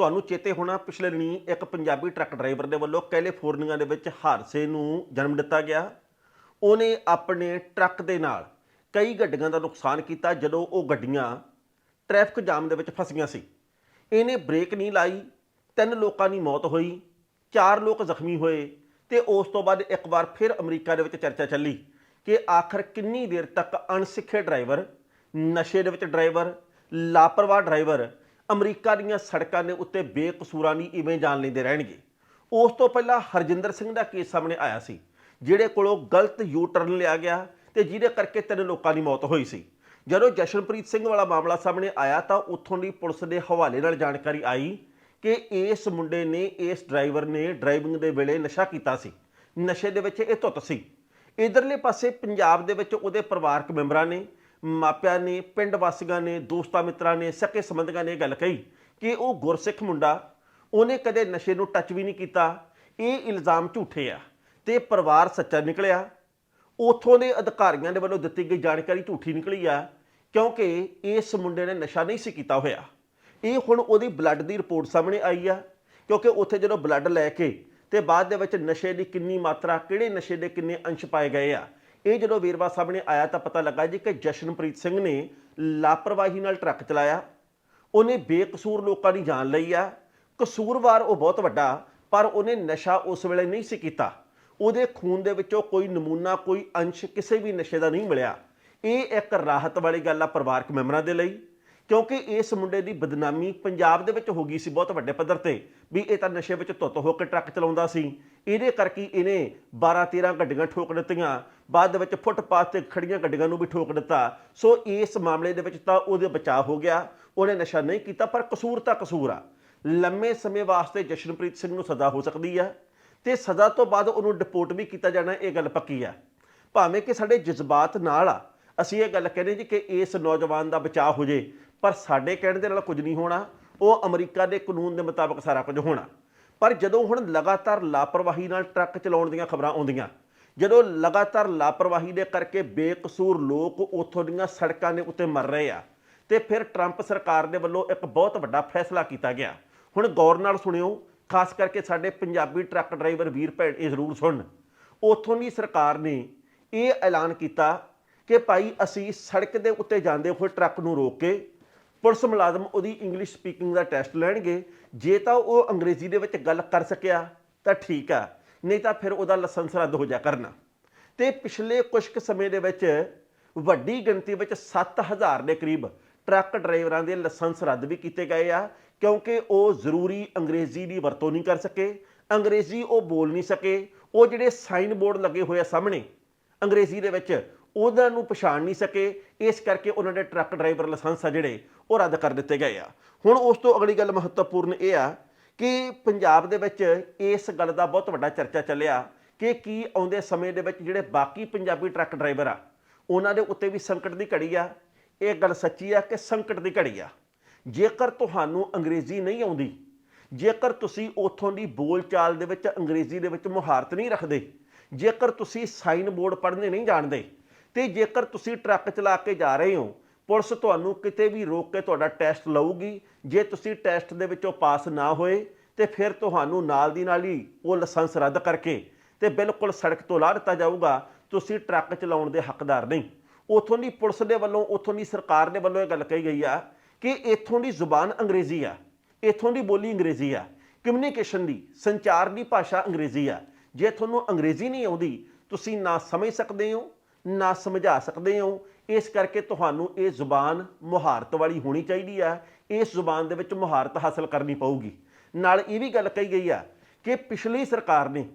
ਤੁਹਾਨੂੰ ਚੇਤੇ ਹੋਣਾ ਪਿਛਲੇ ਦਿਨੀ ਇੱਕ ਪੰਜਾਬੀ ਟਰੱਕ ਡਰਾਈਵਰ ਦੇ ਵੱਲੋਂ ਕੈਲੀਫੋਰਨੀਆ ਦੇ ਵਿੱਚ ਹਾਦਸੇ ਨੂੰ ਜਨਮ ਦਿੱਤਾ ਗਿਆ। ਉਹਨੇ ਆਪਣੇ ਟਰੱਕ ਦੇ ਨਾਲ ਕਈ ਗੱਡੀਆਂ ਦਾ ਨੁਕਸਾਨ ਕੀਤਾ, ਜਦੋਂ ਉਹ ਗੱਡੀਆਂ ਟ੍ਰੈਫਿਕ ਜਾਮ ਦੇ ਵਿੱਚ ਫਸੀਆਂ ਸੀ। ਇਹਨੇ ਬ੍ਰੇਕ ਨਹੀਂ ਲਾਈ, ਤਿੰਨ ਲੋਕਾਂ ਦੀ ਮੌਤ ਹੋਈ, ਚਾਰ ਲੋਕ ਜ਼ਖਮੀ ਹੋਏ ਤੇ ਉਸ ਤੋਂ ਬਾਅਦ ਇੱਕ ਵਾਰ ਫਿਰ ਅਮਰੀਕਾ ਦੇ ਵਿੱਚ ਚਰਚਾ ਚੱਲੀ ਕਿ ਆਖਰ ਕਿੰਨੀ ਦੇਰ ਤੱਕ ਅਣਸਿੱਖੇ ਡਰਾਈਵਰ, ਨਸ਼ੇ ਦੇ ਵਿੱਚ ਡਰਾਈਵਰ, ਲਾਪਰਵਾਹ ਡਰਾਈਵਰ ਅਮਰੀਕਾ ਦੀਆਂ ਸੜਕਾਂ ਦੇ ਉੱਤੇ ਬੇਕਸੂਰਾਂ ਦੀ ਇਵੇਂ ਜਾਨ ਲੈਂਦੇ ਰਹਿਣਗੇ। ਉਸ ਤੋਂ ਪਹਿਲਾਂ ਹਰਜਿੰਦਰ ਸਿੰਘ ਦਾ ਕੇਸ ਸਾਹਮਣੇ ਆਇਆ ਸੀ, ਜਿਹੜੇ ਕੋਲੋਂ ਗਲਤ ਯੂ ਟਰਨ ਲਿਆ ਗਿਆ ਤੇ ਜਿਹਦੇ ਕਰਕੇ ਤਿੰਨ ਲੋਕਾਂ ਦੀ ਮੌਤ ਹੋਈ ਸੀ। ਜਦੋਂ ਜਸ਼ਨਪ੍ਰੀਤ ਸਿੰਘ ਵਾਲਾ ਮਾਮਲਾ ਸਾਹਮਣੇ ਆਇਆ ਤਾਂ ਉੱਥੋਂ ਦੀ ਪੁਲਿਸ ਦੇ ਹਵਾਲੇ ਨਾਲ ਜਾਣਕਾਰੀ ਆਈ ਕਿ ਇਸ ਮੁੰਡੇ ਨੇ ਇਸ ਡਰਾਈਵਰ ਨੇ ਡਰਾਈਵਿੰਗ ਦੇ ਵੇਲੇ ਨਸ਼ਾ ਕੀਤਾ ਸੀ। ਨਸ਼ੇ ਦੇ ਵਿੱਚ ਇਹ ਧੁੱਤ ਸੀ। ਇਧਰਲੇ ਪਾਸੇ ਪੰਜਾਬ ਦੇ ਵਿੱਚ ਉਹਦੇ ਪਰਿਵਾਰਕ ਮੈਂਬਰਾਂ ਨੇ ਮਾਪਿਆਂ ਨੇ, ਪਿੰਡ ਵਾਸੀਆਂ ਨੇ, ਦੋਸਤਾਂ ਮਿੱਤਰਾਂ ਨੇ, ਸਕੇ ਸੰਬੰਧਕਾਂ ਨੇ ਇਹ ਗੱਲ ਕਹੀ ਕਿ ਉਹ ਗੁਰਸਿੱਖ ਮੁੰਡਾ ਉਹਨੇ ਕਦੇ ਨਸ਼ੇ ਨੂੰ ਟੱਚ ਵੀ ਨਹੀਂ ਕੀਤਾ। ਇਹ ਇਲਜ਼ਾਮ ਝੂਠੇ ਆ ਤੇ ਪਰਿਵਾਰ ਸੱਚਾ ਨਿਕਲਿਆ। ਉਥੋਂ ਦੇ ਅਧਿਕਾਰੀਆਂ ਦੇ ਵੱਲੋਂ ਦਿੱਤੀ ਗਈ ਜਾਣਕਾਰੀ ਝੂਠੀ ਨਿਕਲੀ ਆ ਕਿਉਂਕਿ ਇਸ ਮੁੰਡੇ ਨੇ ਨਸ਼ਾ ਨਹੀਂ ਸੀ ਕੀਤਾ ਹੋਇਆ। ਇਹ ਹੁਣ ਉਹਦੀ ਬਲੱਡ ਦੀ ਰਿਪੋਰਟ ਸਾਹਮਣੇ ਆਈ ਆ ਕਿਉਂਕਿ ਉੱਥੇ ਜਦੋਂ ਬਲੱਡ ਲੈ ਕੇ ਤੇ ਬਾਅਦ ਦੇ ਵਿੱਚ ਨਸ਼ੇ ਦੀ ਕਿੰਨੀ ਮਾਤਰਾ, ਕਿਹੜੇ ਨਸ਼ੇ ਦੇ ਕਿੰਨੇ ਅੰਸ਼ ਪਾਏ ਗਏ ਆ ਇਹ ਜਦੋਂ ਵੇਰਵਾ ਸਾਹਮਣੇ ਆਇਆ ਤਾਂ ਪਤਾ ਲੱਗਾ ਜੀ ਕਿ ਜਸ਼ਨਪ੍ਰੀਤ ਸਿੰਘ ਨੇ ਲਾਪਰਵਾਹੀ ਨਾਲ ਟਰੱਕ ਚਲਾਇਆ। ਉਹਨੇ ਬੇਕਸੂਰ ਲੋਕਾਂ ਦੀ ਜਾਨ ਲਈ ਆ। ਕਸੂਰਵਾਰ ਉਹ ਬਹੁਤ ਵੱਡਾ, ਪਰ ਉਹਨੇ ਨਸ਼ਾ ਉਸ ਵੇਲੇ ਨਹੀਂ ਸੀ ਕੀਤਾ। ਉਹਦੇ ਖੂਨ ਦੇ ਵਿੱਚੋਂ ਕੋਈ ਨਮੂਨਾ, ਕੋਈ ਅੰਸ਼ ਕਿਸੇ ਵੀ ਨਸ਼ੇ ਦਾ ਨਹੀਂ ਮਿਲਿਆ। ਇਹ ਇੱਕ ਰਾਹਤ ਵਾਲੀ ਗੱਲ ਆ ਪਰਿਵਾਰਕ ਮੈਂਬਰਾਂ ਦੇ ਲਈ। ਕਿਉਂਕਿ ਇਸ ਮੁੰਡੇ ਦੀ ਬਦਨਾਮੀ ਪੰਜਾਬ ਦੇ ਵਿੱਚ ਹੋ ਗਈ ਸੀ ਬਹੁਤ ਵੱਡੇ ਪੱਧਰ ਤੇ, ਵੀ ਇਹ ਤਾਂ ਨਸ਼ੇ ਵਿੱਚ ਧੁੱਤ ਹੋ ਕੇ ਟਰੱਕ ਚਲਾਉਂਦਾ ਸੀ। ਇਹਦੇ ਕਰਕੇ ਇਹਨੇ 12 13 ਗੱਡੀਆਂ ਠੋਕ ਦਿੱਤੀਆਂ, ਬਾਅਦ ਦੇ ਵਿੱਚ ਫੁੱਟਪਾਥ ਤੇ ਖੜੀਆਂ ਗੱਡੀਆਂ ਨੂੰ ਵੀ ਠੋਕ ਦਿੱਤਾ। ਸੋ ਇਸ ਮਾਮਲੇ ਦੇ ਵਿੱਚ ਤਾਂ ਉਹਦੇ ਬਚਾਅ ਹੋ ਗਿਆ, ਉਹਨੇ ਨਸ਼ਾ ਨਹੀਂ ਕੀਤਾ, ਪਰ ਕਸੂਰ ਤਾਂ ਕਸੂਰ ਆ। ਲੰਮੇ ਸਮੇਂ ਵਾਸਤੇ ਜਸ਼ਨਪ੍ਰੀਤ ਸਿੰਘ ਨੂੰ ਸਜ਼ਾ ਹੋ ਸਕਦੀ ਆ ਤੇ ਸਜ਼ਾ ਤੋਂ ਬਾਅਦ ਉਹਨੂੰ ਡਿਪੋਰਟ ਵੀ ਕੀਤਾ ਜਾਣਾ, ਇਹ ਗੱਲ ਪੱਕੀ ਆ। ਭਾਵੇਂ ਕਿ ਸਾਡੇ ਜਜ਼ਬਾਤ ਨਾਲ ਆ, ਅਸੀਂ ਇਹ ਗੱਲ ਕਹਿੰਦੇ ਜੀ ਕਿ ਇਸ ਨੌਜਵਾਨ ਦਾ ਬਚਾਅ ਹੋ ਜੇ ਪਰ ਸਾਡੇ ਕਹਿਣ ਦੇ ਨਾਲ ਕੁਝ ਨਹੀਂ ਹੋਣਾ, ਉਹ ਅਮਰੀਕਾ ਦੇ ਕਾਨੂੰਨ ਦੇ ਮੁਤਾਬਕ ਸਾਰਾ ਕੁਝ ਹੋਣਾ। ਪਰ ਜਦੋਂ ਹੁਣ ਲਗਾਤਾਰ ਲਾਪਰਵਾਹੀ ਨਾਲ ਟਰੱਕ ਚਲਾਉਣ ਦੀਆਂ ਖਬਰਾਂ ਆਉਂਦੀਆਂ, ਜਦੋਂ ਲਗਾਤਾਰ ਲਾਪਰਵਾਹੀ ਦੇ ਕਰਕੇ ਬੇਕਸੂਰ ਲੋਕ ਉੱਥੋਂ ਦੀਆਂ ਸੜਕਾਂ ਦੇ ਉੱਤੇ ਮਰ ਰਹੇ ਆ, ਤੇ ਫਿਰ ਟਰੰਪ ਸਰਕਾਰ ਦੇ ਵੱਲੋਂ ਇੱਕ ਬਹੁਤ ਵੱਡਾ ਫੈਸਲਾ ਕੀਤਾ ਗਿਆ। ਹੁਣ ਗੌਰ ਨਾਲ ਸੁਣਿਓ, ਖਾਸ ਕਰਕੇ ਸਾਡੇ ਪੰਜਾਬੀ ਟਰੱਕ ਡਰਾਈਵਰ ਵੀਰ ਭੈਣ, ਇਹ ਜ਼ਰੂਰ ਸੁਣਨ ਉੱਥੋਂ ਦੀ ਸਰਕਾਰ ਨੇ ਇਹ ਐਲਾਨ ਕੀਤਾ ਕਿ ਭਾਈ ਅਸੀਂ ਸੜਕ ਦੇ ਉੱਤੇ ਜਾਂਦੇ ਹੋਏ ਟਰੱਕ ਨੂੰ ਰੋਕ ਕੇ ਪੁਲਿਸ ਮੁਲਾਜ਼ਮ ਉਹਦੀ ਇੰਗਲਿਸ਼ ਸਪੀਕਿੰਗ ਦਾ ਟੈਸਟ ਲੈਣਗੇ। ਜੇ ਤਾਂ ਉਹ ਅੰਗਰੇਜ਼ੀ ਦੇ ਵਿੱਚ ਗੱਲ ਕਰ ਸਕਿਆ, ਤਾਂ ਠੀਕ ਆ। ਨਹੀਂ ਤਾਂ ਫਿਰ ਉਹਦਾ ਲਾਇਸੈਂਸ ਰੱਦ ਹੋ ਜਾ ਕਰਨਾ। ਤੇ ਪਿਛਲੇ ਕੁਝ ਕੁ ਸਮੇਂ ਦੇ ਵਿੱਚ ਵੱਡੀ ਗਿਣਤੀ ਵਿੱਚ 7000 ਦੇ ਕਰੀਬ ਟਰੱਕ ਡਰਾਈਵਰਾਂ ਦੇ ਲਾਇਸੈਂਸ ਰੱਦ ਵੀ ਕੀਤੇ ਗਏ ਆ, ਕਿਉਂਕਿ ਉਹ ਜ਼ਰੂਰੀ ਅੰਗਰੇਜ਼ੀ ਦੀ ਵਰਤੋਂ ਨਹੀਂ ਕਰ ਸਕੇ। ਅੰਗਰੇਜ਼ੀ ਉਹ ਬੋਲ ਨਹੀਂ ਸਕੇ। ਉਹ ਜਿਹੜੇ ਸਾਈਨ ਬੋਰਡ ਲੱਗੇ ਹੋਏ ਆ ਸਾਹਮਣੇ, ਅੰਗਰੇਜ਼ੀ ਦੇ ਵਿੱਚ ਉਹਨਾਂ ਨੂੰ ਪਛਾਣ ਨਹੀਂ ਸਕੇ, ਇਸ ਕਰਕੇ ਉਹਨਾਂ ਦੇ ਟਰੱਕ ਡਰਾਈਵਰ ਲਾਇਸੈਂਸ ਆ ਜਿਹੜੇ, ਉਹ ਰੱਦ ਕਰ ਦਿੱਤੇ ਗਏ ਆ। ਹੁਣ ਉਸ ਤੋਂ ਅਗਲੀ ਗੱਲ ਮਹੱਤਵਪੂਰਨ ਇਹ ਆ ਕਿ ਪੰਜਾਬ ਦੇ ਵਿੱਚ ਇਸ ਗੱਲ ਦਾ ਬਹੁਤ ਵੱਡਾ ਚਰਚਾ ਚੱਲਿਆ ਕਿ ਕੀ ਆਉਂਦੇ ਸਮੇਂ ਦੇ ਵਿੱਚ ਜਿਹੜੇ ਬਾਕੀ ਪੰਜਾਬੀ ਟਰੱਕ ਡਰਾਈਵਰ ਆ, ਉਹਨਾਂ ਦੇ ਉੱਤੇ ਵੀ ਸੰਕਟ ਦੀ ਘੜੀ ਆ। ਇਹ ਗੱਲ ਸੱਚੀ ਆ ਕਿ ਸੰਕਟ ਦੀ ਘੜੀ ਆ। ਜੇਕਰ ਤੁਹਾਨੂੰ ਅੰਗਰੇਜ਼ੀ ਨਹੀਂ ਆਉਂਦੀ, ਜੇਕਰ ਤੁਸੀਂ ਉਥੋਂ ਦੀ ਬੋਲਚਾਲ ਦੇ ਵਿੱਚ ਅੰਗਰੇਜ਼ੀ ਦੇ ਵਿੱਚ ਮੁਹਾਰਤ ਨਹੀਂ ਰੱਖਦੇ, ਜੇਕਰ ਤੁਸੀਂ ਸਾਈਨ ਬੋਰਡ ਪੜ੍ਹਨੇ ਨਹੀਂ ਜਾਣਦੇ ਤੇ ਜੇਕਰ ਤੁਸੀਂ ਟਰੱਕ ਚਲਾ ਕੇ ਜਾ ਰਹੇ ਹੋ, ਪੁਲਿਸ ਤੁਹਾਨੂੰ ਕਿਤੇ ਵੀ ਰੋਕ ਕੇ ਤੁਹਾਡਾ ਟੈਸਟ ਲਊਗੀ। ਜੇ ਤੁਸੀਂ ਟੈਸਟ ਦੇ ਵਿੱਚੋਂ ਪਾਸ ਨਾ ਹੋਏ, ਤੇ ਫਿਰ ਤੁਹਾਨੂੰ ਨਾਲ ਦੀ ਨਾਲ ਹੀ ਉਹ ਲਾਇਸੈਂਸ ਰੱਦ ਕਰਕੇ ਤੇ ਬਿਲਕੁਲ ਸੜਕ ਤੋਂ ਲਾ ਦਿੱਤਾ ਜਾਊਗਾ। ਤੁਸੀਂ ਟਰੱਕ ਚਲਾਉਣ ਦੇ ਹੱਕਦਾਰ ਨਹੀਂ। ਉਥੋਂ ਦੀ ਪੁਲਿਸ ਦੇ ਵੱਲੋਂ, ਉਥੋਂ ਦੀ ਸਰਕਾਰ ਦੇ ਵੱਲੋਂ ਇਹ ਗੱਲ ਕਹੀ ਗਈ ਆ ਕਿ ਇਥੋਂ ਦੀ ਜ਼ੁਬਾਨ ਅੰਗਰੇਜ਼ੀ ਆ। ਇਥੋਂ ਦੀ ਬੋਲੀ ਅੰਗਰੇਜ਼ੀ ਆ। ਕਮਿਊਨੀਕੇਸ਼ਨ ਦੀ, ਸੰਚਾਰ ਦੀ ਭਾਸ਼ਾ ਅੰਗਰੇਜ਼ੀ ਆ। ਜੇ ਤੁਹਾਨੂੰ ਅੰਗਰੇਜ਼ੀ ਨਹੀਂ ਆਉਂਦੀ, ਤੁਸੀਂ ਨਾ ਸਮਝ ਸਕਦੇ ਹੋ ਨਾ ਸਮਝਾ ਸਕਦੇ ਹੋ। ਇਸ ਕਰਕੇ ਤੁਹਾਨੂੰ ਇਹ ਜ਼ੁਬਾਨ ਮੁਹਾਰਤ ਵਾਲੀ ਹੋਣੀ ਚਾਹੀਦੀ ਆ। ਇਸ ਜ਼ੁਬਾਨ ਦੇ ਵਿੱਚ ਮੁਹਾਰਤ ਹਾਸਲ ਕਰਨੀ ਪਊਗੀ। ਨਾਲ ਇਹ ਵੀ ਗੱਲ ਕਹੀ ਗਈ ਆ ਕਿ ਪਿਛਲੀ ਸਰਕਾਰ ਨੇ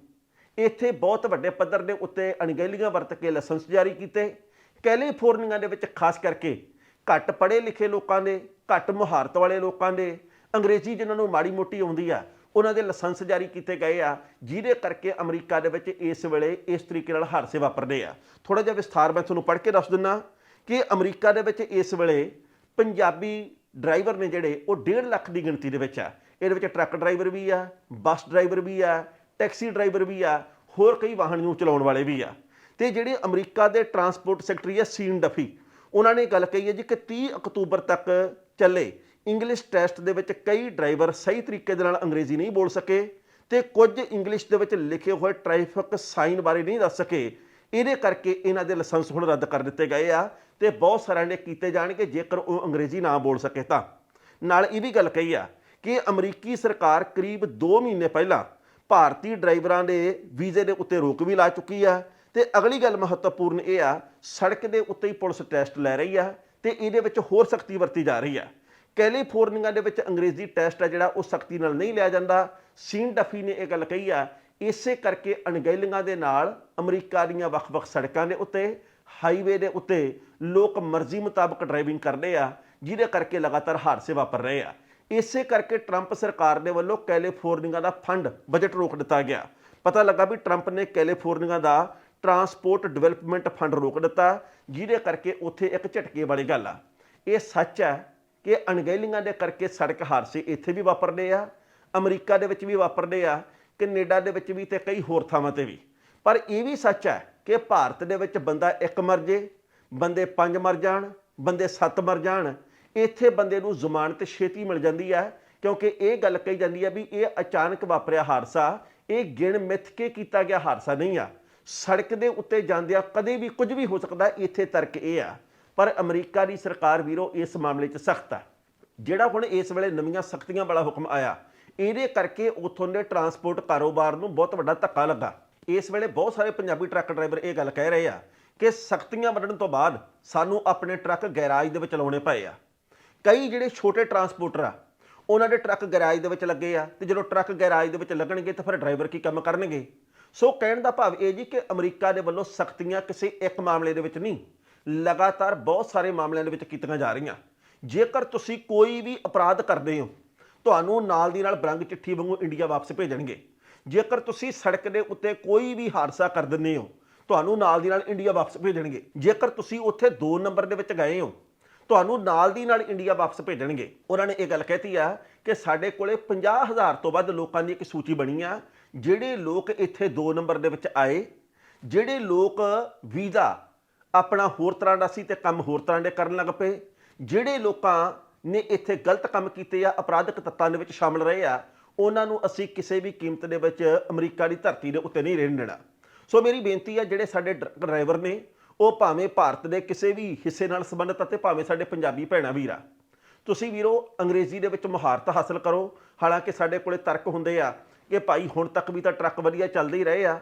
ਇੱਥੇ ਬਹੁਤ ਵੱਡੇ ਪੱਧਰ ਦੇ ਉੱਤੇ ਅਣਗਹਿਲੀਆਂ ਵਰਤ ਕੇ ਲਾਇਸੈਂਸ ਜਾਰੀ ਕੀਤੇ। ਕੈਲੀਫੋਰਨੀਆ ਦੇ ਵਿੱਚ ਖਾਸ ਕਰਕੇ ਘੱਟ ਪੜ੍ਹੇ ਲਿਖੇ ਲੋਕਾਂ ਦੇ, ਘੱਟ ਮੁਹਾਰਤ ਵਾਲੇ ਲੋਕਾਂ ਦੇ, ਅੰਗਰੇਜ਼ੀ ਜਿਨ੍ਹਾਂ ਨੂੰ ਮਾੜੀ ਮੋਟੀ ਆਉਂਦੀ ਆ ਉਹਨਾਂ ਦੇ ਲਾਇਸੈਂਸ ਜਾਰੀ ਕੀਤੇ ਗਏ ਆ, ਜਿਹਦੇ ਕਰਕੇ ਅਮਰੀਕਾ ਦੇ ਵਿੱਚ ਇਸ ਵੇਲੇ ਇਸ ਤਰੀਕੇ ਨਾਲ ਹਾਦਸੇ ਵਾਪਰਦੇ ਆ। ਥੋੜਾ ਜਿਹਾ ਵਿਸਥਾਰ ਮੈਂ ਤੁਹਾਨੂੰ ਪੜ੍ਹ ਕੇ ਦੱਸ ਦਿੰਨਾ ਕਿ ਅਮਰੀਕਾ ਦੇ ਵਿੱਚ ਇਸ ਵੇਲੇ ਪੰਜਾਬੀ ਡਰਾਈਵਰ ਨੇ ਜਿਹੜੇ, ਉਹ 1.5 ਲੱਖ ਦੀ ਗਿਣਤੀ ਦੇ ਵਿੱਚ ਆ। ਇਹਦੇ ਵਿੱਚ ਟਰੱਕ ਡਰਾਈਵਰ ਵੀ ਆ, ਬੱਸ ਡਰਾਈਵਰ ਵੀ ਆ, ਟੈਕਸੀ ਡਰਾਈਵਰ ਵੀ ਆ, ਹੋਰ ਕਈ ਵਾਹਨ ਨੂੰ ਚਲਾਉਣ ਵਾਲੇ ਵੀ ਆ। ਤੇ ਜਿਹੜੇ ਅਮਰੀਕਾ ਦੇ ਟਰਾਂਸਪੋਰਟ ਸੈਕਟਰੀ ਆ ਸੀਨ ਡਫੀ ਉਹਨਾਂ ਨੇ ਗੱਲ ਕਹੀ ਹੈ ਜੀ ਕਿ 30 ਅਕਤੂਬਰ ਤੱਕ ਚੱਲੇ। ਇੰਗਲਿਸ਼ ਟੈਸਟ ਦੇ ਵਿੱਚ ਕਈ ਡਰਾਈਵਰ ਸਹੀ ਤਰੀਕੇ ਦੇ ਨਾਲ ਅੰਗਰੇਜ਼ੀ ਨਹੀਂ ਬੋਲ ਸਕੇ ਤੇ ਕੁਝ ਇੰਗਲਿਸ਼ ਦੇ ਵਿੱਚ ਲਿਖੇ ਹੋਏ ਟ੍ਰੈਫਿਕ ਸਾਈਨ ਬਾਰੇ ਨਹੀਂ ਦੱਸ ਸਕੇ। ਇਹਦੇ ਕਰਕੇ ਇਹਨਾਂ ਦੇ ਲਾਇਸੈਂਸ ਹੁਣ ਰੱਦ ਕਰ ਦਿੱਤੇ ਗਏ ਆ ਤੇ ਬਹੁਤ ਸਾਰਿਆਂ ਨੇ ਕੀਤੇ ਜਾਣਗੇ ਜੇਕਰ ਉਹ ਅੰਗਰੇਜ਼ੀ ਨਾ ਬੋਲ ਸਕੇ ਤਾਂ। ਨਾਲ ਇਹ ਵੀ ਗੱਲ ਕਹੀ ਆ ਕਿ ਅਮਰੀਕੀ ਸਰਕਾਰ ਕਰੀਬ 2 ਮਹੀਨੇ ਪਹਿਲਾਂ ਭਾਰਤੀ ਡਰਾਈਵਰਾਂ ਦੇ ਵੀਜ਼ੇ ਦੇ ਉੱਤੇ ਰੋਕ ਵੀ ਲਾ ਚੁੱਕੀ ਆ ਤੇ ਅਗਲੀ ਗੱਲ ਮਹੱਤਵਪੂਰਨ ਇਹ ਆ, ਸੜਕ ਦੇ ਉੱਤੇ ਹੀ ਪੁਲਿਸ ਟੈਸਟ ਲੈ ਰਹੀ ਆ ਤੇ ਇਹਦੇ ਵਿੱਚ ਹੋਰ ਸਖਤੀ ਵਰਤੀ ਜਾ ਰਹੀ ਆ। ਕੈਲੀਫੋਰਨੀਆ ਦੇ ਵਿੱਚ ਅੰਗਰੇਜ਼ੀ ਟੈਸਟ ਆ ਜਿਹੜਾ ਉਹ ਸਖਤੀ ਨਾਲ ਨਹੀਂ ਲਿਆ ਜਾਂਦਾ। ਸੀਨ ਡਫੀ ਨੇ ਇਹ ਗੱਲ ਕਹੀ ਆ। ਇਸੇ ਕਰਕੇ ਅਣਗਹਿਲੀਆਂ ਦੇ ਨਾਲ ਅਮਰੀਕਾ ਦੀਆਂ ਵੱਖ-ਵੱਖ ਸੜਕਾਂ ਦੇ ਉੱਤੇ, ਹਾਈਵੇ ਦੇ ਉੱਤੇ ਲੋਕ ਮਰਜ਼ੀ ਮੁਤਾਬਕ ਡਰਾਈਵਿੰਗ ਕਰਦੇ ਆ, ਜਿਹਦੇ ਕਰਕੇ ਲਗਾਤਾਰ ਹਾਦਸੇ ਵਾਪਰ ਰਹੇ ਆ। ਇਸੇ ਕਰਕੇ ਟਰੰਪ ਸਰਕਾਰ ਦੇ ਵੱਲੋਂ ਕੈਲੀਫੋਰਨੀਆ ਦਾ ਫੰਡ, ਬਜਟ ਰੋਕ ਦਿੱਤਾ ਗਿਆ। ਪਤਾ ਲੱਗਾ ਵੀ ਟਰੰਪ ਨੇ ਕੈਲੀਫੋਰਨੀਆ ਦਾ ਟਰਾਂਸਪੋਰਟ ਡਿਵੈਲਪਮੈਂਟ ਫੰਡ ਰੋਕ ਦਿੱਤਾ, ਜਿਹਦੇ ਕਰਕੇ ਉੱਥੇ ਇੱਕ ਝਟਕੇ ਵਾਲੀ ਗੱਲ ਆ। ਇਹ ਸੱਚ ਹੈ ਕਿ ਅਣਗਹਿਲੀਆਂ ਦੇ ਕਰਕੇ ਸੜਕ ਹਾਦਸੇ ਇੱਥੇ ਵੀ ਵਾਪਰਦੇ ਆ, ਅਮਰੀਕਾ ਦੇ ਵਿੱਚ ਵੀ ਵਾਪਰਦੇ ਆ ਕੈਨੇਡਾ ਦੇ ਵਿੱਚ ਵੀ ਤੇ ਕਈ ਹੋਰ ਥਾਵਾਂ ਤੇ ਵੀ। ਪਰ ਇਹ ਵੀ ਸੱਚ ਹੈ ਕਿ ਭਾਰਤ ਦੇ ਵਿੱਚ ਬੰਦਾ ਇੱਕ ਮਰ ਜੇ, ਬੰਦੇ ਪੰਜ ਮਰ ਜਾਣ, ਬੰਦੇ ਸੱਤ ਮਰ ਜਾਣ, ਇੱਥੇ ਬੰਦੇ ਨੂੰ ਜ਼ਮਾਨਤ ਛੇਤੀ ਮਿਲ ਜਾਂਦੀ ਹੈ ਕਿਉਂਕਿ ਇਹ ਗੱਲ ਕਹੀ ਜਾਂਦੀ ਹੈ ਵੀ ਇਹ ਅਚਾਨਕ ਵਾਪਰਿਆ ਹਾਦਸਾ, ਇਹ ਗਿਣ ਮਿੱਥ ਕੇ ਕੀਤਾ ਗਿਆ ਹਾਦਸਾ ਨਹੀਂ ਆ। ਸੜਕ ਦੇ ਉੱਤੇ ਜਾਂਦਿਆਂ ਕਦੇ ਵੀ ਕੁਝ ਵੀ ਹੋ ਸਕਦਾ, ਇੱਥੇ ਤਰਕ ਇਹ ਆ ਪਰ ਅਮਰੀਕਾ ਦੀ ਸਰਕਾਰ ਵੀਰੋ ਇਸ ਮਾਮਲੇ 'ਚ ਸਖਤ ਆ ਜਿਹੜਾ ਹੁਣ ਇਸ ਵੇਲੇ ਨਵੀਆਂ ਸਖਤੀਆਂ ਵਾਲਾ ਹੁਕਮ ਆਇਆ, ਇਹਦੇ ਕਰਕੇ ਉਥੋਂ ਦੇ ਟਰਾਂਸਪੋਰਟ ਕਾਰੋਬਾਰ ਨੂੰ ਬਹੁਤ ਵੱਡਾ ਧੱਕਾ ਲੱਗਾ। ਇਸ ਵੇਲੇ ਬਹੁਤ ਸਾਰੇ ਪੰਜਾਬੀ ਟਰੱਕ ਡਰਾਈਵਰ ਇਹ ਗੱਲ ਕਹਿ ਰਹੇ ਆ ਕਿ ਸਖਤੀਆਂ ਵੱਢਣ ਤੋਂ ਬਾਅਦ ਸਾਨੂੰ ਆਪਣੇ ਟਰੱਕ ਗੈਰਾਜ ਦੇ ਵਿੱਚ ਲਾਉਣੇ ਪਏ ਆ। ਕਈ ਜਿਹੜੇ ਛੋਟੇ ਟਰਾਂਸਪੋਰਟਰ ਆ, ਉਹਨਾਂ ਦੇ ਟਰੱਕ ਗੈਰਾਜ ਦੇ ਵਿੱਚ ਲੱਗੇ ਆ ਤੇ ਜਦੋਂ ਟਰੱਕ ਗੈਰਾਜ ਦੇ ਵਿੱਚ ਲੱਗਣਗੇ ਤਾਂ ਫਿਰ ਡਰਾਈਵਰ ਕੀ ਕੰਮ ਕਰਨਗੇ? ਸੋ ਕਹਿਣ ਦਾ ਭਾਵ ਇਹ ਜੀ ਕਿ ਅਮਰੀਕਾ ਦੇ ਵੱਲੋਂ ਸਖਤੀਆਂ ਕਿਸੇ ਇੱਕ ਮਾਮਲੇ ਦੇ ਵਿੱਚ ਨਹੀਂ ਲਗਾਤਾਰ ਬਹੁਤ ਸਾਰੇ ਮਾਮਲਿਆਂ ਦੇ ਵਿੱਚ ਕੀਤੀਆਂ ਜਾ ਰਹੀਆਂ। ਜੇਕਰ ਤੁਸੀਂ ਕੋਈ ਵੀ ਅਪਰਾਧ ਕਰਦੇ ਹੋ, ਤੁਹਾਨੂੰ ਨਾਲ ਦੀ ਨਾਲ ਬਰੰਗ ਚਿੱਠੀ ਵਾਂਗੂ ਇੰਡੀਆ ਵਾਪਸ ਭੇਜਣਗੇ। ਜੇਕਰ ਤੁਸੀਂ ਸੜਕ ਦੇ ਉੱਤੇ ਕੋਈ ਵੀ ਹਾਦਸਾ ਕਰ ਦਿੰਦੇ ਹੋ, ਤੁਹਾਨੂੰ ਨਾਲ ਦੀ ਨਾਲ ਇੰਡੀਆ ਵਾਪਸ ਭੇਜਣਗੇ। ਜੇਕਰ ਤੁਸੀਂ ਉੱਥੇ 2 ਨੰਬਰ ਦੇ ਵਿੱਚ ਗਏ ਹੋ, ਤੁਹਾਨੂੰ ਨਾਲ ਦੀ ਨਾਲ ਇੰਡੀਆ ਵਾਪਸ ਭੇਜਣਗੇ। ਉਹਨਾਂ ਨੇ ਇਹ ਗੱਲ ਕਹਿਤੀ ਆ ਕਿ ਸਾਡੇ ਕੋਲੇ 50000 ਤੋਂ ਵੱਧ ਲੋਕਾਂ ਦੀ ਇੱਕ ਸੂਚੀ ਬਣੀ ਆ, ਜਿਹੜੇ ਲੋਕ ਇੱਥੇ 2 ਨੰਬਰ ਦੇ ਵਿੱਚ ਆਏ, ਜਿਹੜੇ ਲੋਕ ਵੀਜ਼ਾ ਆਪਣਾ ਹੋਰ ਤਰ੍ਹਾਂ ਦਾ ਸੀ ਤੇ ਕੰਮ ਹੋਰ ਤਰ੍ਹਾਂ ਦੇ ਕਰਨ ਲੱਗ ਪਏ। ਜਿਹੜੇ ਲੋਕਾਂ ਨੇ ਇੱਥੇ ਗਲਤ ਕੰਮ ਕੀਤੇ ਆ, ਅਪਰਾਧਿਕ ਤੱਤਾਂ ਦੇ ਵਿੱਚ ਸ਼ਾਮਲ ਰਹੇ ਆ, ਉਹਨਾਂ ਨੂੰ ਅਸੀਂ ਕਿਸੇ ਵੀ ਕੀਮਤ ਦੇ ਵਿੱਚ ਅਮਰੀਕਾ ਦੀ ਧਰਤੀ ਦੇ ਉੱਤੇ ਨਹੀਂ ਰਹਿਣ ਦੇਣਾ। ਸੋ ਮੇਰੀ ਬੇਨਤੀ ਆ, ਜਿਹੜੇ ਸਾਡੇ ਡਰ- ਡਰਾਈਵਰ ਨੇ, ਉਹ ਭਾਵੇਂ ਭਾਰਤ ਦੇ ਕਿਸੇ ਵੀ ਹਿੱਸੇ ਨਾਲ ਸੰਬੰਧਿਤ ਅਤੇ ਭਾਵੇਂ ਸਾਡੇ ਪੰਜਾਬੀ ਭੈਣਾਂ ਵੀਰ ਆ। ਤੁਸੀਂ ਵੀਰੋ, ਅੰਗਰੇਜ਼ੀ ਦੇ ਵਿੱਚ ਮਹਾਰਤ ਹਾਸਲ ਕਰੋ। ਹਾਲਾਂਕਿ ਸਾਡੇ ਕੋਲੇ ਤਰਕ ਹੁੰਦੇ ਆ ਕਿ ਭਾਈ ਹੁਣ ਤੱਕ ਵੀ ਤਾਂ ਟਰੱਕ ਵਧੀਆ ਚੱਲਦੇ ਹੀ ਰਹੇ ਆ।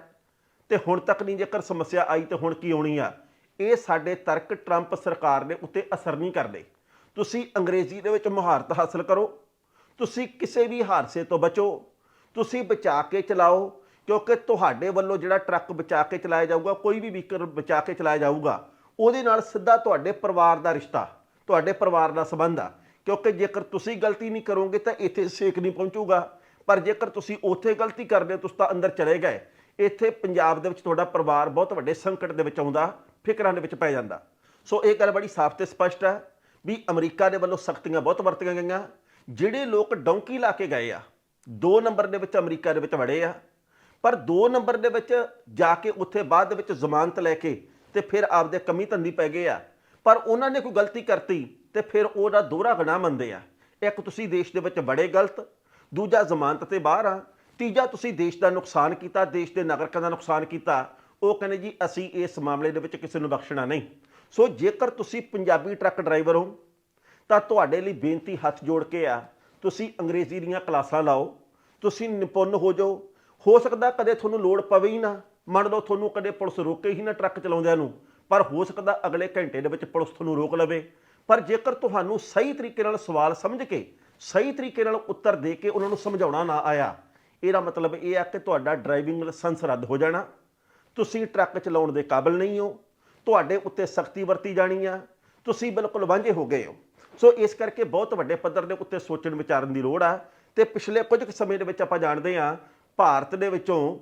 ਤੇ ਹੁਣ ਤੱਕ ਨਹੀਂ ਜੇਕਰ ਸਮੱਸਿਆ ਆਈ ਤੇ ਹੁਣ ਕੀ ਆਉਣੀ ਆ? ਇਹ ਸਾਡੇ ਤਰਕ ਟਰੰਪ ਸਰਕਾਰ ਦੇ ਉੱਤੇ ਅਸਰ ਨਹੀਂ ਕਰਦੇ। ਤੁਸੀਂ ਅੰਗਰੇਜ਼ੀ ਦੇ ਵਿੱਚ ਮਹਾਰਤ ਹਾਸਲ ਕਰੋ। ਤੁਸੀਂ ਕਿਸੇ ਵੀ ਹਾਦਸੇ ਤੋਂ ਬਚੋ। ਤੁਸੀਂ ਬਚਾ ਕੇ ਚਲਾਓ, ਕਿਉਂਕਿ ਤੁਹਾਡੇ ਵੱਲੋਂ ਜਿਹੜਾ ਟਰੱਕ ਬਚਾ ਕੇ ਚਲਾਇਆ ਜਾਊਗਾ, ਕੋਈ ਵੀ ਵਹੀਕਲ ਬਚਾ ਕੇ ਚਲਾਇਆ ਜਾਊਗਾ, ਉਹਦੇ ਨਾਲ ਸਿੱਧਾ ਤੁਹਾਡੇ ਪਰਿਵਾਰ ਦਾ ਰਿਸ਼ਤਾ, ਤੁਹਾਡੇ ਪਰਿਵਾਰ ਦਾ ਸੰਬੰਧ ਆ। ਕਿਉਂਕਿ ਜੇਕਰ ਤੁਸੀਂ ਗਲਤੀ ਨਹੀਂ ਕਰੋਗੇ ਤਾਂ ਇੱਥੇ ਸੇਕ ਨਹੀਂ ਪਹੁੰਚੂਗਾ। ਪਰ ਜੇਕਰ ਤੁਸੀਂ ਉੱਥੇ ਗਲਤੀ ਕਰਦੇ ਹੋ, ਤੁਸੀਂ ਤਾਂ ਅੰਦਰ ਚਲੇ ਗਏ। ਇੱਥੇ ਪੰਜਾਬ ਦੇ ਵਿੱਚ ਤੁਹਾਡਾ ਪਰਿਵਾਰ ਬਹੁਤ ਵੱਡੇ ਸੰਕਟ ਦੇ ਵਿੱਚ ਆਉਂਦਾ। ਫਿਕਰਾਂ ਦੇ ਵਿੱਚ ਪੈ ਜਾਂਦਾ। ਸੋ ਇਹ ਗੱਲ ਬੜੀ ਸਾਫ਼ ਤੇ ਸਪਸ਼ਟ ਹੈ ਵੀ ਅਮਰੀਕਾ ਦੇ ਵੱਲੋਂ ਸਖਤੀਆਂ ਬਹੁਤ ਵਰਤੀਆਂ ਗਈਆਂ। ਜਿਹੜੇ ਲੋਕ ਡੌਂਕੀ ਲਾ ਕੇ ਗਏ ਆ 2 ਨੰਬਰ ਦੇ ਵਿੱਚ ਅਮਰੀਕਾ ਦੇ ਵਿੱਚ ਵੜੇ ਆ, ਪਰ 2 ਨੰਬਰ ਦੇ ਵਿੱਚ ਜਾ ਕੇ ਉੱਥੇ ਬਾਅਦ ਦੇ ਵਿੱਚ ਜ਼ਮਾਨਤ ਲੈ ਕੇ ਤੇ ਫਿਰ ਆਪਦੇ ਕਮੀ ਧੰਦੀ ਪੈ ਗਏ ਆ। ਪਰ ਉਹਨਾਂ ਨੇ ਕੋਈ ਗਲਤੀ ਕਰਤੀ ਤੇ ਫਿਰ ਉਹਦਾ ਦੋਹਰਾ ਗੁਨਾਹ ਮੰਨਦੇ ਆ। ਇੱਕ ਤੁਸੀਂ ਦੇਸ਼ ਦੇ ਵਿੱਚ ਬੜੇ ਗਲਤ, ਦੂਜਾ ਜ਼ਮਾਨਤ ਤੇ ਬਾਹਰ ਆ, ਤੀਜਾ ਤੁਸੀਂ ਦੇਸ਼ ਦਾ ਨੁਕਸਾਨ ਕੀਤਾ, ਦੇਸ਼ ਦੇ ਨਾਗਰਿਕਾਂ ਦਾ ਨੁਕਸਾਨ ਕੀਤਾ ਉਹ ਕਹਿੰਦੇ ਜੀ, ਅਸੀਂ ਇਸ ਮਾਮਲੇ ਦੇ ਵਿੱਚ ਕਿਸੇ ਨੂੰ ਬਖਸ਼ਣਾ ਨਹੀਂ। ਸੋ ਜੇਕਰ ਤੁਸੀਂ ਪੰਜਾਬੀ ਟਰੱਕ ਡਰਾਈਵਰ ਹੋ, ਤਾਂ ਤੁਹਾਡੇ ਲਈ ਬੇਨਤੀ ਹੱਥ ਜੋੜ ਕੇ ਆ, ਤੁਸੀਂ ਅੰਗਰੇਜ਼ੀ ਦੀਆਂ ਕਲਾਸਾਂ ਲਾਓ, ਤੁਸੀਂ ਨਿਪੁੰਨ ਹੋ ਜਾਓ। ਹੋ ਸਕਦਾ ਕਦੇ ਤੁਹਾਨੂੰ ਲੋੜ ਪਵੇ ਹੀ ਨਾ। ਮੰਨ ਲਓ ਤੁਹਾਨੂੰ ਕਦੇ ਪੁਲਿਸ ਰੋਕੇ ਹੀ ਨਾ ਟਰੱਕ ਚਲਾਉਂਦਿਆਂ ਨੂੰ, ਪਰ ਹੋ ਸਕਦਾ ਅਗਲੇ ਘੰਟੇ ਦੇ ਵਿੱਚ ਪੁਲਿਸ ਤੁਹਾਨੂੰ ਰੋਕ ਲਵੇ। ਪਰ ਜੇਕਰ ਤੁਹਾਨੂੰ ਸਹੀ ਤਰੀਕੇ ਨਾਲ ਸਵਾਲ ਸਮਝ ਕੇ, ਸਹੀ ਤਰੀਕੇ ਨਾਲ ਉੱਤਰ ਦੇ ਕੇ ਉਹਨਾਂ ਨੂੰ ਸਮਝਾਉਣਾ ਨਾ ਆਇਆ, ਇਹਦਾ ਮਤਲਬ ਇਹ ਆ ਕਿ ਤੁਹਾਡਾ ਡਰਾਈਵਿੰਗ ਲਾਇਸੈਂਸ ਰੱਦ ਹੋ ਜਾਣਾ। ਤੁਸੀਂ ਟਰੱਕ ਚਲਾਉਣ ਦੇ ਕਾਬਿਲ ਨਹੀਂ ਹੋ, ਤੁਹਾਡੇ ਉੱਤੇ ਸਖਤੀ ਵਰਤੀ ਜਾਣੀ ਆ, ਤੁਸੀਂ ਬਿਲਕੁਲ ਵਾਂਝੇ ਹੋ ਗਏ ਹੋ। ਸੋ ਇਸ ਕਰਕੇ ਬਹੁਤ ਵੱਡੇ ਪੱਧਰ ਦੇ ਉੱਤੇ ਸੋਚਣ ਵਿਚਾਰਨ ਦੀ ਲੋੜ ਆ ਤੇ ਪਿਛਲੇ ਕੁਝ ਕੁ ਸਮੇਂ ਦੇ ਵਿੱਚ ਆਪਾਂ ਜਾਣਦੇ ਆ ਭਾਰਤ ਦੇ ਵਿੱਚੋਂ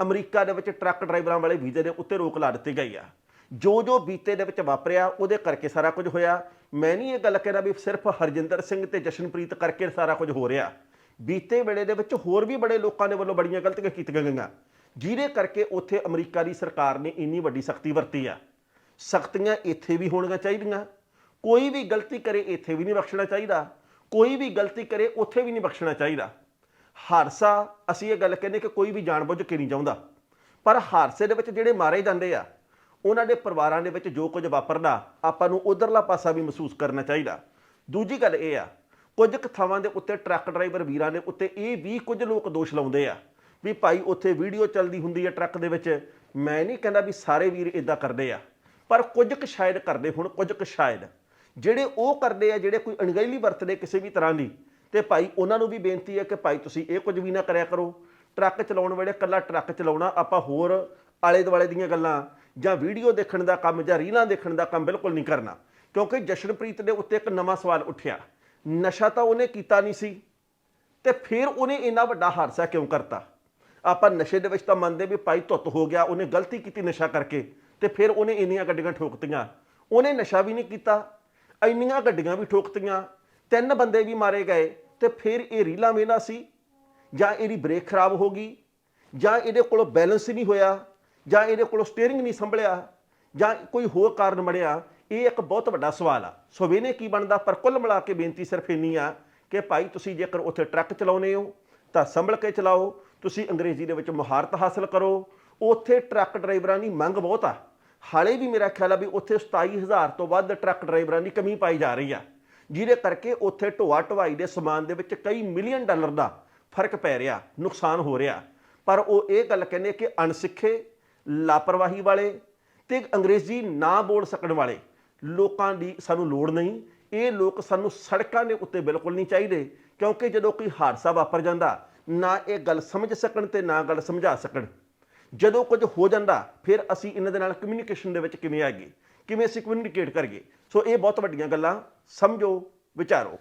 ਅਮਰੀਕਾ ਦੇ ਵਿੱਚ ਟਰੱਕ ਡਰਾਈਵਰਾਂ ਵਾਲੇ ਵੀਜ਼ੇ ਦੇ ਉੱਤੇ ਰੋਕ ਲਾ ਦਿੱਤੀ ਗਈ ਆ। ਜੋ ਜੋ ਬੀਤੇ ਦੇ ਵਿੱਚ ਵਾਪਰਿਆ, ਉਹਦੇ ਕਰਕੇ ਸਾਰਾ ਕੁਝ ਹੋਇਆ। ਮੈਂ ਨਹੀਂ ਇਹ ਗੱਲ ਕਹਿਣਾ ਵੀ ਸਿਰਫ ਹਰਜਿੰਦਰ ਸਿੰਘ ਤੇ ਜਸ਼ਨਪ੍ਰੀਤ ਕਰਕੇ ਸਾਰਾ ਕੁਝ ਹੋ ਰਿਹਾ। ਬੀਤੇ ਵੇਲੇ ਦੇ ਵਿੱਚ ਹੋਰ ਵੀ ਬੜੇ ਲੋਕਾਂ ਦੇ ਵੱਲੋਂ ਬੜੀਆਂ ਗਲਤੀਆਂ ਕੀਤੀਆਂ ਗਈਆਂ। ਜਿਹਦੇ ਕਰਕੇ ਉੱਥੇ ਅਮਰੀਕਾ ਦੀ ਸਰਕਾਰ ਨੇ ਇੰਨੀ ਵੱਡੀ ਸਖਤੀ ਵਰਤੀ ਆ। ਸਖਤੀਆਂ ਇੱਥੇ ਵੀ ਹੋਣੀਆਂ ਚਾਹੀਦੀਆਂ। ਕੋਈ ਵੀ ਗਲਤੀ ਕਰੇ, ਇੱਥੇ ਵੀ ਨਹੀਂ ਬਖਸ਼ਣਾ ਚਾਹੀਦਾ। ਕੋਈ ਵੀ ਗਲਤੀ ਕਰੇ, ਉੱਥੇ ਵੀ ਨਹੀਂ ਬਖਸ਼ਣਾ ਚਾਹੀਦਾ। ਹਾਦਸਾ ਅਸੀਂ ਇਹ ਗੱਲ ਕਹਿੰਦੇ ਕਿ ਕੋਈ ਵੀ ਜਾਣਬੁੱਝ ਕੇ ਨਹੀਂ ਚਾਹੁੰਦਾ ਪਰ ਹਾਦਸੇ ਦੇ ਵਿੱਚ ਜਿਹੜੇ ਮਾਰੇ ਜਾਂਦੇ ਆ, ਉਹਨਾਂ ਦੇ ਪਰਿਵਾਰਾਂ ਦੇ ਵਿੱਚ ਜੋ ਕੁਝ ਵਾਪਰਦਾ, ਆਪਾਂ ਨੂੰ ਉਧਰਲਾ ਪਾਸਾ ਵੀ ਮਹਿਸੂਸ ਕਰਨਾ ਚਾਹੀਦਾ। ਦੂਜੀ ਗੱਲ ਇਹ ਆ, ਕੁਝ ਕੁ ਥਾਵਾਂ ਦੇ ਉੱਤੇ ਟਰੱਕ ਡਰਾਈਵਰ ਵੀਰਾਂ ਦੇ ਉੱਤੇ ਇਹ ਵੀ ਕੁਝ ਲੋਕ ਦੋਸ਼ ਲਾਉਂਦੇ ਆ। ਵੀ ਭਾਈ ਉੱਥੇ ਵੀਡੀਓ ਚੱਲਦੀ ਹੁੰਦੀ ਹੈ ਟਰੱਕ ਦੇ ਵਿੱਚ। ਮੈਂ ਨਹੀਂ ਕਹਿੰਦਾ ਵੀ ਸਾਰੇ ਵੀਰ ਇਦਾਂ ਕਰਦੇ ਆ। ਪਰ ਕੁਝ ਕੁ ਸ਼ਾਇਦ ਕਰਦੇ ਹੁਣ, ਕੁਝ ਕੁ ਸ਼ਾਇਦ। ਜਿਹੜੇ ਉਹ ਕਰਦੇ ਆ, ਜਿਹੜੇ ਕੋਈ ਅਣਗਹਿਲੀ ਵਰਤਦੇ ਕਿਸੇ ਵੀ ਤਰ੍ਹਾਂ ਦੀ, ਤੇ ਭਾਈ ਉਹਨਾਂ ਨੂੰ ਵੀ ਬੇਨਤੀ ਹੈ ਕਿ ਭਾਈ ਤੁਸੀਂ ਇਹ ਕੁਝ ਵੀ ਨਾ ਕਰਿਆ ਕਰੋ। ਟਰੱਕ ਚਲਾਉਣ ਵੇਲੇ ਕੱਲਾ ਟਰੱਕ ਚਲਾਉਣਾ, ਆਪਾਂ ਹੋਰ ਆਲੇ ਦੁਆਲੇ ਦੀਆਂ ਗੱਲਾਂ ਜਾਂ ਵੀਡੀਓ ਦੇਖਣ ਦਾ ਕੰਮ ਜਾਂ ਰੀਲਾਂ ਦੇਖਣ ਦਾ ਕੰਮ ਬਿਲਕੁਲ ਨਹੀਂ ਕਰਨਾ। ਕਿਉਂਕਿ ਜਸ਼ਨਪ੍ਰੀਤ ਦੇ ਉੱਤੇ ਇੱਕ ਨਵਾਂ ਸਵਾਲ ਉੱਠਿਆ। ਨਸ਼ਾ ਤਾਂ ਉਹਨੇ ਕੀਤਾ ਨਹੀਂ ਸੀ। ਤੇ ਫਿਰ ਉਹਨੇ ਇੰਨਾ ਵੱਡਾ ਹਾਦਸਾ ਕਿਉਂ ਕਰਤਾ? ਆਪਾਂ ਨਸ਼ੇ ਦੇ ਵਿੱਚ ਤਾਂ ਮੰਨਦੇ ਵੀ ਭਾਈ ਧੁੱਤ ਹੋ ਗਿਆ, ਉਹਨੇ ਗਲਤੀ ਕੀਤੀ ਨਸ਼ਾ ਕਰਕੇ, ਤੇ ਫਿਰ ਉਹਨੇ ਇੰਨੀਆਂ ਗੱਡੀਆਂ ਠੋਕਤੀਆਂ। ਉਹਨੇ ਨਸ਼ਾ ਵੀ ਨਹੀਂ ਕੀਤਾ, ਇੰਨੀਆਂ ਗੱਡੀਆਂ ਵੀ ਠੋਕਤੀਆਂ, ਤਿੰਨ ਬੰਦੇ ਵੀ ਮਾਰੇ ਗਏ, ਤੇ ਫਿਰ ਇਹ ਰੀਲਾ ਮੇਨਾ ਸੀ, ਜਾਂ ਇਹਦੀ ਬ੍ਰੇਕ ਖਰਾਬ ਹੋ ਗਈ, ਜਾਂ ਇਹਦੇ ਕੋਲੋਂ ਬੈਲੈਂਸ ਨਹੀਂ ਹੋਇਆ, ਜਾਂ ਇਹਦੇ ਕੋਲੋਂ ਸਟੀਅਰਿੰਗ ਨਹੀਂ ਸੰਭਲਿਆ, ਜਾਂ ਕੋਈ ਹੋਰ ਕਾਰਨ ਬਣਿਆ, ਇਹ ਇੱਕ ਬਹੁਤ ਵੱਡਾ ਸਵਾਲ ਆ। ਸੋ ਵੇਨੇ ਕੀ ਬਣਦਾ, ਪਰ ਕੁੱਲ ਮਿਲਾ ਕੇ ਬੇਨਤੀ ਸਿਰਫ ਇੰਨੀ ਆ ਕਿ ਭਾਈ ਤੁਸੀਂ ਜੇਕਰ ਉੱਥੇ ਟਰੱਕ ਚਲਾਉਨੇ ਹੋ, ਤਾਂ ਸੰਭਲ ਕੇ ਚਲਾਓ ਤੁਸੀਂ ਅੰਗਰੇਜ਼ੀ ਦੇ ਵਿੱਚ ਮੁਹਾਰਤ ਹਾਸਲ ਕਰੋ। ਉੱਥੇ ਟਰੱਕ ਡਰਾਈਵਰਾਂ ਦੀ ਮੰਗ ਬਹੁਤ ਆ। ਹਾਲੇ ਵੀ ਮੇਰਾ ਖਿਆਲ ਆ ਵੀ ਉੱਥੇ 27000 ਤੋਂ ਵੱਧ ਟਰੱਕ ਡਰਾਈਵਰਾਂ ਦੀ ਕਮੀ ਪਾਈ ਜਾ ਰਹੀ ਆ। ਜਿਹਦੇ ਕਰਕੇ ਉੱਥੇ ਢੋਆ ਢਵਾਈ ਦੇ ਸਮਾਨ ਦੇ ਵਿੱਚ ਕਈ ਮਿਲੀਅਨ ਡਾਲਰ ਦਾ ਫ਼ਰਕ ਪੈ ਰਿਹਾ, ਨੁਕਸਾਨ ਹੋ ਰਿਹਾ। ਪਰ ਉਹ ਇਹ ਗੱਲ ਕਹਿੰਦੇ ਕਿ ਅਣਸਿੱਖੇ, ਲਾਪਰਵਾਹੀ ਵਾਲੇ ਤੇ ਅੰਗਰੇਜ਼ੀ ਨਾ ਬੋਲ ਸਕਣ ਵਾਲੇ ਲੋਕਾਂ ਦੀ ਸਾਨੂੰ ਲੋੜ ਨਹੀਂ। ਇਹ ਲੋਕ ਸਾਨੂੰ ਸੜਕਾਂ ਦੇ ਉੱਤੇ ਬਿਲਕੁਲ ਨਹੀਂ ਚਾਹੀਦੇ, ਕਿਉਂਕਿ ਜਦੋਂ ਕੋਈ ਹਾਦਸਾ ਵਾਪਰ ਜਾਂਦਾ ਨਾ ਇਹ ਗੱਲ ਸਮਝ ਸਕਣ ਤੇ ਨਾ ਗੱਲ ਸਮਝਾ ਸਕਣ। ਜਦੋਂ ਕੁਝ ਹੋ ਜਾਂਦਾ, ਫਿਰ ਅਸੀਂ ਇਹਨਾਂ ਦੇ ਨਾਲ ਕਮਿਊਨੀਕੇਸ਼ਨ ਦੇ ਵਿੱਚ ਕਿਵੇਂ ਆਈਏ? ਕਿਵੇਂ ਅਸੀਂ ਕਮਿਊਨੀਕੇਟ ਕਰੀਏ? ਸੋ ਇਹ ਬਹੁਤ ਵੱਡੀਆਂ ਗੱਲਾਂ, ਸਮਝੋ, ਵਿਚਾਰੋ।